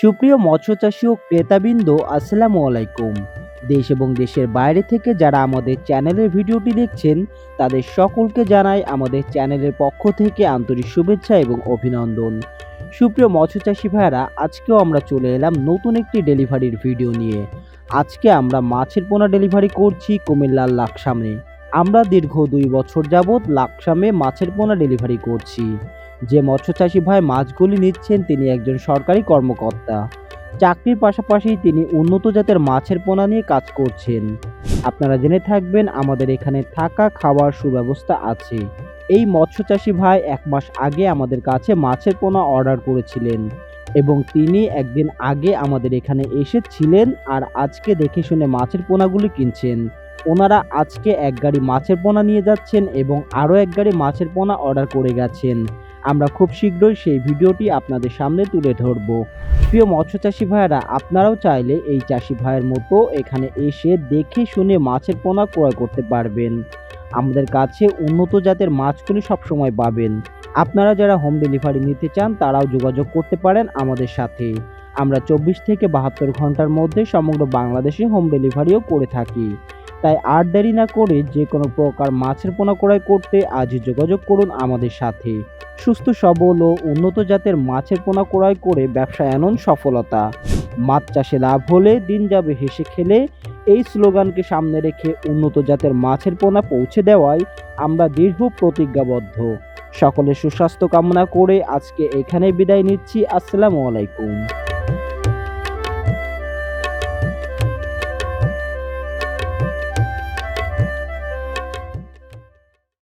সুপ্রিয় মৎস্য চাষী ও ক্রেতাবৃন্দ, আসসালামু আলাইকুম। দেশ এবং দেশের বাইরে থেকে যারা আমাদের চ্যানেলের ভিডিওটি দেখছেন, তাদের সকলকে জানাই আমাদের চ্যানেলের পক্ষ থেকে আন্তরিক শুভেচ্ছা এবং অভিনন্দন। সুপ্রিয় মৎস্য চাষী ভাইরা আজকেও আমরা চলে এলাম নতুন একটি ডেলিভারির ভিডিও নিয়ে। আজকে আমরা মাছের পোনা ডেলিভারি করছি কুমিল্লার লাকসামে। আমরা দীর্ঘ দুই বছর যাবৎ লাকসামে মাছের পোনা ডেলিভারি করছি। যে মৎস্যচাষী ভাই মাছগুলি নিচ্ছেন, তিনি একজন সরকারি কর্মকর্তা। চাকরির পাশাপাশি তিনি উন্নত জাতের মাছের পোনা নিয়ে কাজ করছেন। আপনারা জেনে থাকবেন, আমাদের এখানে থাকা খাওয়ার সুব্যবস্থা আছে। এই মৎস্যচাষী ভাই এক মাস আগে আমাদের কাছে মাছের পোনা অর্ডার করেছিলেন এবং তিনি একদিন আগে আমাদের এখানে এসেছিলেন আর আজকে দেখে শুনে মাছের পোনাগুলি কিনছেন। ওনারা আজকে এক গাড়ি মাছের পোনা নিয়ে যাচ্ছেন এবং আরও এক গাড়ি মাছের পোনা অর্ডার করে গেছেন। আমরা খুব শীঘ্রই সেই ভিডিওটি আপনাদের সামনে তুলে ধরব। প্রিয় মৎস্য চাষি ভাইয়েরা, আপনারাও চাইলে এই চাষি ভাইয়ের মতো এখানে এসে দেখে শুনে মাছের পোনা ক্রয় করতে পারবেন। আমাদের কাছে উন্নত জাতের মাছগুলি সবসময় পাবেন। আপনারা যারা হোম ডেলিভারি নিতে চান, তারাও যোগাযোগ করতে পারেন আমাদের সাথে। আমরা চব্বিশ থেকে বাহাত্তর ঘণ্টার মধ্যে সমগ্র বাংলাদেশে হোম ডেলিভারিও করে থাকি। তাই আর দেরি না করে যে কোনো প্রকার মাছের পোনা ক্রয় করতে আজই যোগাযোগ করুন আমাদের সাথে। সুস্থ, সবল ও উন্নত জাতের মাছের পোনা ক্রয় করে ব্যবসায় আনন সফলতা। মাছ চাষে লাভ হলে দিন যাবে হেসে খেলে এই স্লোগানকে সামনে রেখে উন্নত জাতের মাছের পোনা পৌঁছে দেওয়ায় আমরা দীর্ঘ প্রতিজ্ঞাবদ্ধ। সকলের সুস্বাস্থ্য কামনা করে আজকে এখানে বিদায় নিচ্ছি। আসসালামু আলাইকুম।